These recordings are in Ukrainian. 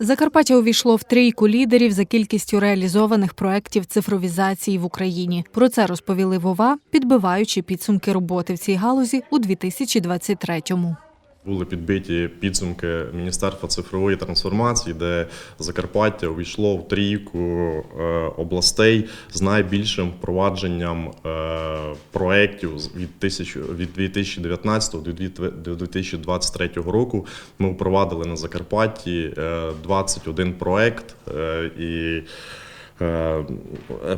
Закарпаття увійшло в трійку лідерів за кількістю реалізованих проєктів цифровізації в Україні. Про це розповіли Вова, підбиваючи підсумки роботи в цій галузі у 2023-му. Були підбиті підсумки Міністерства цифрової трансформації, де Закарпаття увійшло в трійку е, областей з найбільшим впровадженням е, проєктів від, тисяч- від 2019 до 2023 року. Ми впровадили на Закарпатті е, 21 проєкт е, і. Е,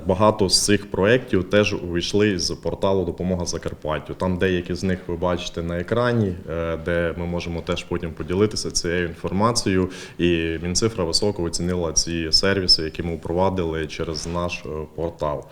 Багато з цих проєктів теж увійшли з порталу Допомога Закарпаттю. Там деякі з них ви бачите на екрані, е, де ми можемо теж потім поділитися цією інформацією. І Мінцифра високо оцінила ці сервіси, які ми впровадили через наш е, портал.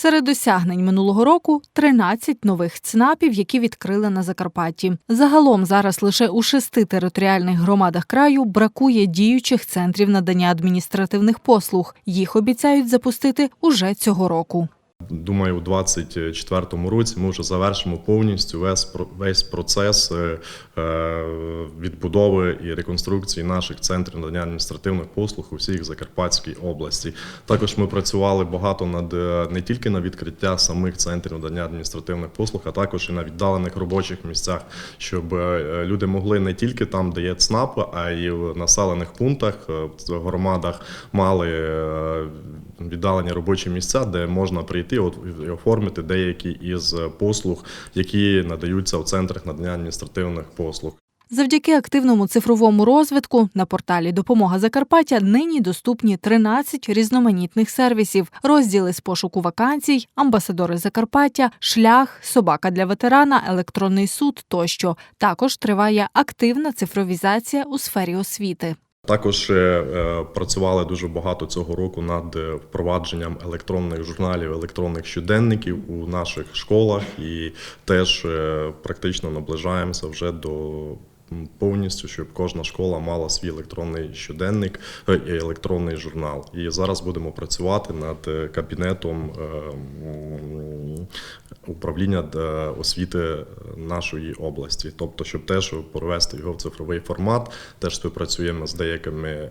Серед досягнень минулого року 13 нових ЦНАПів, які відкрили на Закарпатті. Загалом зараз лише у шести територіальних громадах краю бракує діючих центрів надання адміністративних послуг. Їх обіцяють запустити уже цього року. Думаю, у 2024 році ми вже завершимо повністю весь весь процес е, е, відбудови і реконструкції наших центрів надання адміністративних послуг у всіх Закарпатській області. Також ми працювали багато над е, не тільки на відкриття самих центрів надання адміністративних послуг, а також і на віддалених робочих місцях, щоб люди могли не тільки там, де є ЦНАПи, а й в населених пунктах в громадах мали віддалені робочі місця, де можна прийти от, і оформити деякі із послуг, які надаються в центрах надання адміністративних послуг. Завдяки активному цифровому розвитку на порталі Допомога Закарпаття нині доступні 13 різноманітних сервісів, розділи з пошуку вакансій, амбасадори Закарпаття, шлях, собака для ветерана, електронний суд тощо. Також триває активна цифровізація у сфері освіти. Також е, е, працювали дуже багато цього року над е, впровадженням електронних журналів, електронних щоденників у наших школах, і теж практично наближаємося вже до повністю, щоб кожна школа мала свій електронний щоденник е, і електронний журнал. І зараз будемо працювати над е, кабінетом е, управління освіти нашої області, тобто, щоб теж провести його в цифровий формат, теж співпрацюємо з деякими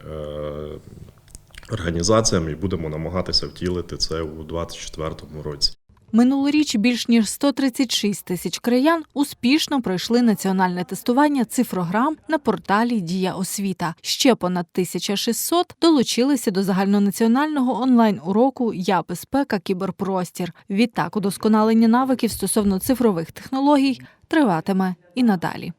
організаціями і будемо намагатися втілити це у 2024 році. Минулоріч більш ніж 136 тисяч краян успішно пройшли національне тестування цифрограм на порталі Дія освіта. Ще понад 1600 долучилися до загальнонаціонального онлайн-уроку Я безпека кіберпростір. Відтак удосконалення навиків стосовно цифрових технологій триватиме і надалі.